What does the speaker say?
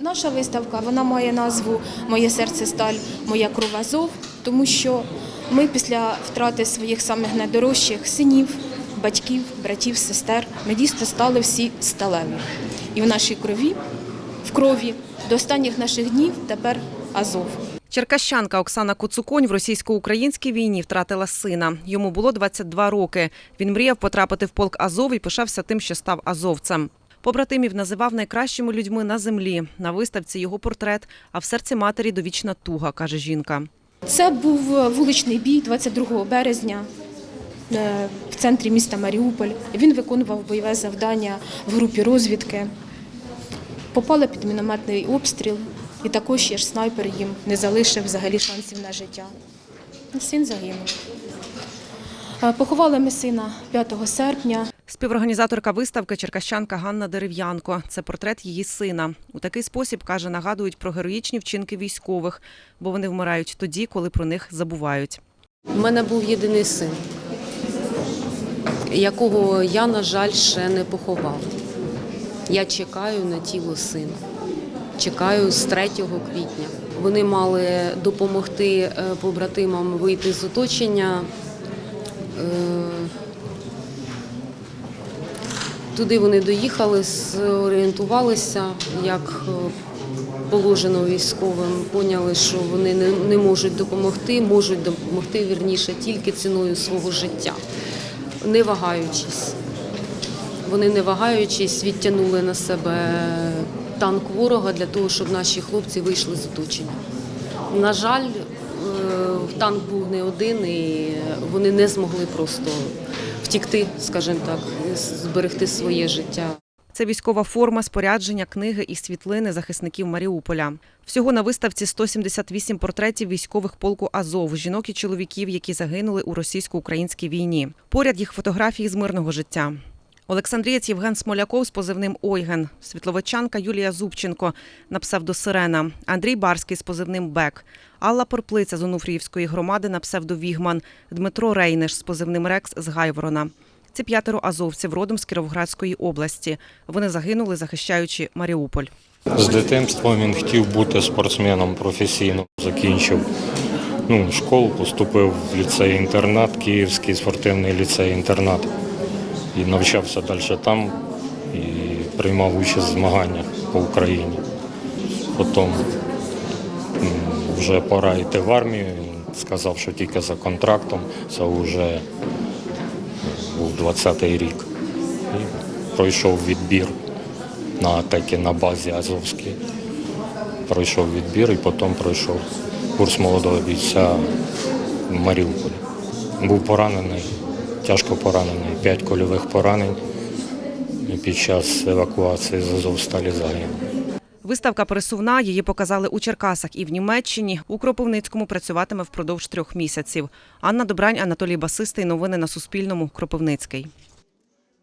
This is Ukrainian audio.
Наша виставка вона має назву Моє серце сталь, моя кров Азов, тому що ми після втрати своїх самих найдорожчих синів, батьків, братів, сестер, ми дійсно стали всі сталеві. І в нашій крові, в крові до останніх наших днів тепер Азов. Черкащанка Оксана Коцуконь в російсько-українській війні втратила сина. Йому було 22 роки. Він мріяв потрапити в полк Азов і пишався тим, що став азовцем. Побратимів називав найкращими людьми на землі. На виставці його портрет, а в серці матері довічна туга, каже жінка. Це був вуличний бій 22 березня е, в центрі міста Маріуполь. Він виконував бойове завдання в групі розвідки. Попала під мінометний обстріл, і також ще ж снайпер їм не залишив взагалі шансів на життя. Син загинув. Е, Поховали ми сина 5 серпня. Співорганізаторка виставки черкащанка Ганна Дерев'янко. Це портрет її сина. У такий спосіб каже, нагадують про героїчні вчинки військових, бо вони вмирають тоді, коли про них забувають. У мене був єдиний син, якого я, на жаль, ще не поховала. Я чекаю на тіло сина. Чекаю з 3 квітня. Вони мали допомогти е, побратимам вийти з оточення. Туди вони доїхали, зорієнтувалися, як е, положено військовим, поняли, що вони не, можуть допомогти, можуть допомогти вірніше тільки ціною свого життя, не вагаючись. Вони не вагаючись відтягнули на себе танк ворога для того, щоб наші хлопці вийшли з оточення. На жаль, е, танк був не один, і вони не змогли просто втікти, скажімо так, зберегти своє життя. Це військова форма, спорядження, книги і світлини захисників Маріуполя. Всього на виставці 178 портретів військових полку Азов, жінок і чоловіків, які загинули у російсько-українській війні. Поряд їх фотографії з мирного життя. Олександрієць Євген Смоляков з позивним Ойген, світловичанка Юлія Зубченко на псевдо Сирена, Андрій Барський з позивним Бек, Алла Порплиця з Онуфріївської громади на псевдо Вігман, Дмитро Рейнеш з позивним Рекс з Гайворона. Це п'ятеро азовців родом з Кіровоградської області. Вони загинули, захищаючи Маріуполь. З дитинства він хотів бути спортсменом професійно. Закінчив ну, школу, поступив в ліцей-інтернат, Київський спортивний ліцей-інтернат. І навчався далі там і приймав участь в змаганнях по Україні. Потім вже пора йти в армію. Сказав, що тільки за контрактом. Це вже був 20-й рік. І пройшов відбір на атаки на базі Азовській. Пройшов відбір і потім пройшов курс молодого бійця в Маріуполі. Був поранений, тяжко поранений, п'ять кольових поранень. Під час евакуації з Азовсталі загинув. Виставка пересувна. Її показали у Черкасах і в Німеччині. У Кропивницькому працюватиме впродовж трьох місяців. Анна Добрань, Анатолій Басистий. Новини на Суспільному. Кропивницький.